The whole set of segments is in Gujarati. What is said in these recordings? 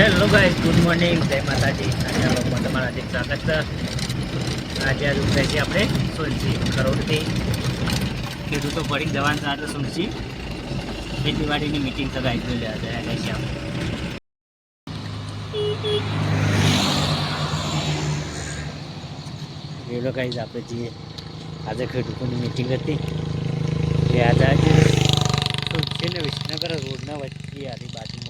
હેલો ગાઈસ ગુડ મોર્નિંગ જય માતાજી. આજના બ્લોગમાં તમારા હાર્દિક સ્વાગત. આજે આજે ઉતરે છે આપણે સોનસી કરોડથી. ખેડૂતો પડી જવાનું સાથે સોનસી ખેતીવાડીની મિટિંગ સગાઈ જોઈ લેવા હતા ગઈ છે આપણે રેલો ગાઈસ આપણે જે આજે ખેડૂતોની મિટિંગ હતી એ આજે આજે સોનસી અને વિસનગર રોડના વચ્ચે આની બાજુમાં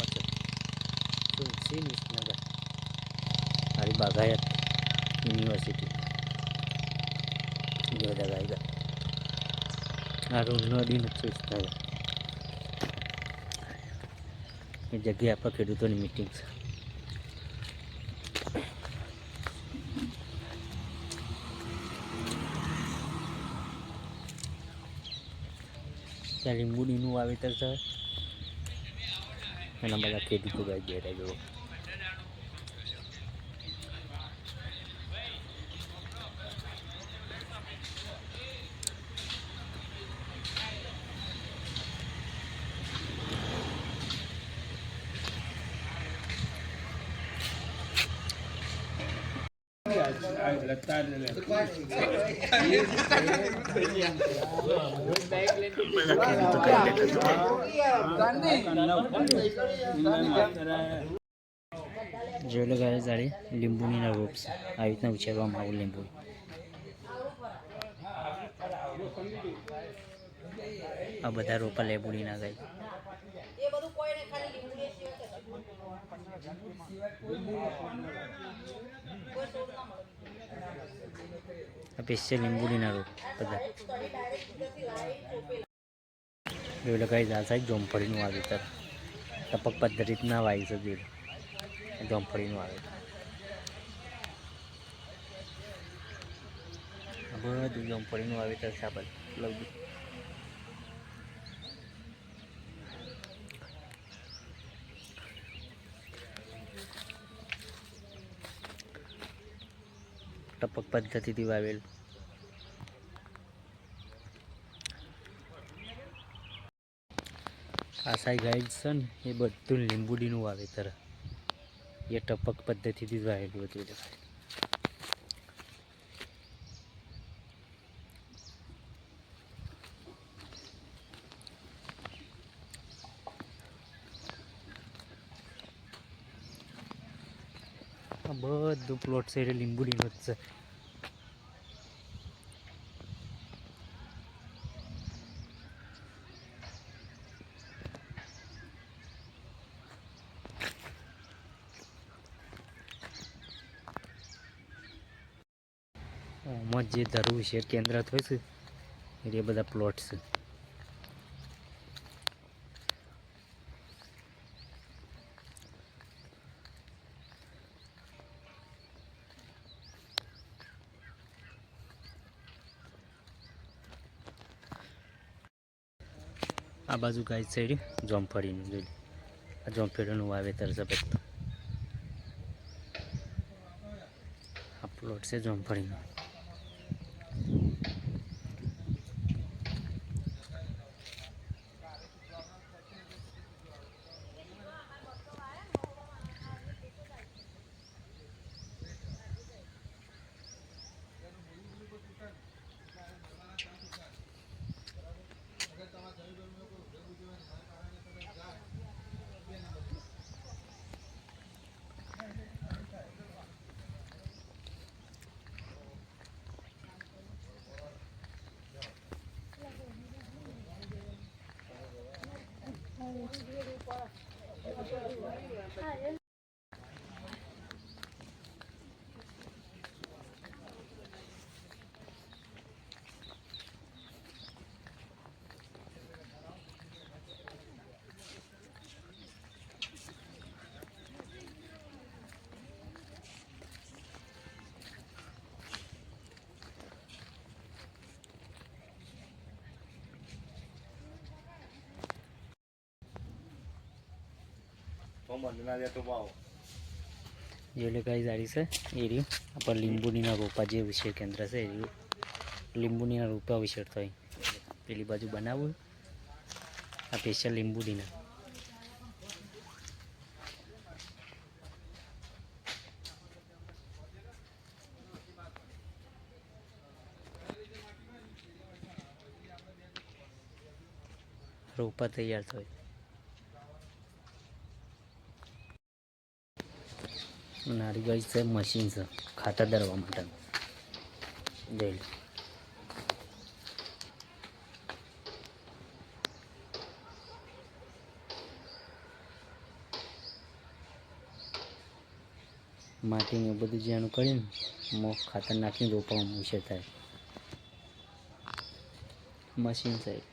તુલસી વિસનગર મારી બાગાયત યુનિવર્સિટી બધા ગાયગા આ રોડ નદી નથી વિસનગર એ જગ્યાએ આપણા ખેડૂતોની મિટિંગ છે. ત્યાં લીંબુડીનું વાવેતર છે? એના બધા ખેતી ગાય બેઠા જુઓ જોઈ ગાય જાળી લીંબુનીના રોપ છે આવી રીતના ઉછેરવામાં આવું લીંબુ. આ બધા રોપા લેબુડીના ગાય. આ સ્પેશિયલ લીંબુડીના રોપ બધા. જોઈ લો ગાય આ સાહેબ જોમફળીનું વાવેતર. ટપક પદ્ધતિના વાય છે, જોઈ લો. જોમફળીનું વાવેતર. બધું જોમફળીનું વાવેતર છે, આ બધું. ટપક પદ્ધતિથી વાવેલું આ સાઈ ગાઈડ છે એ બધું લીંબુડીનું વાવેતર. એ ટપક પદ્ધતિથી જ વાવેલું હતું આ બધું પ્લોટ છે એટલે લીંબુડીનું જ છે. જે ધરવું શેર કેન્દ્ર થયું છે એ બધા પ્લોટ છે. આ બાજુ ગાય સાઈડ જોમફળીનું જોઈ આ જોમફળીનું વાવેતર છે બધું. આ પ્લોટ છે જોમફળીનો જોઈ ગાઈ સારી છે? એ રહ્યું. આપણે લીંબુનીના રોપા જે વિશે કેન્દ્ર છે એ રહ્યું. લીંબુનીના રોપા વિશે થાય પેલી બાજુ બનાવવું આ સ્પેશિયલ લીંબુડીના રોપા તૈયાર થાય. નારી ગઈ છે મશીન છે, ખાતર દરવા માટે. લો. માટીને બધું જેનું કરીને મોં ખાતર નાખીને રોપવા મુશે થાય. મશીન સાહેબ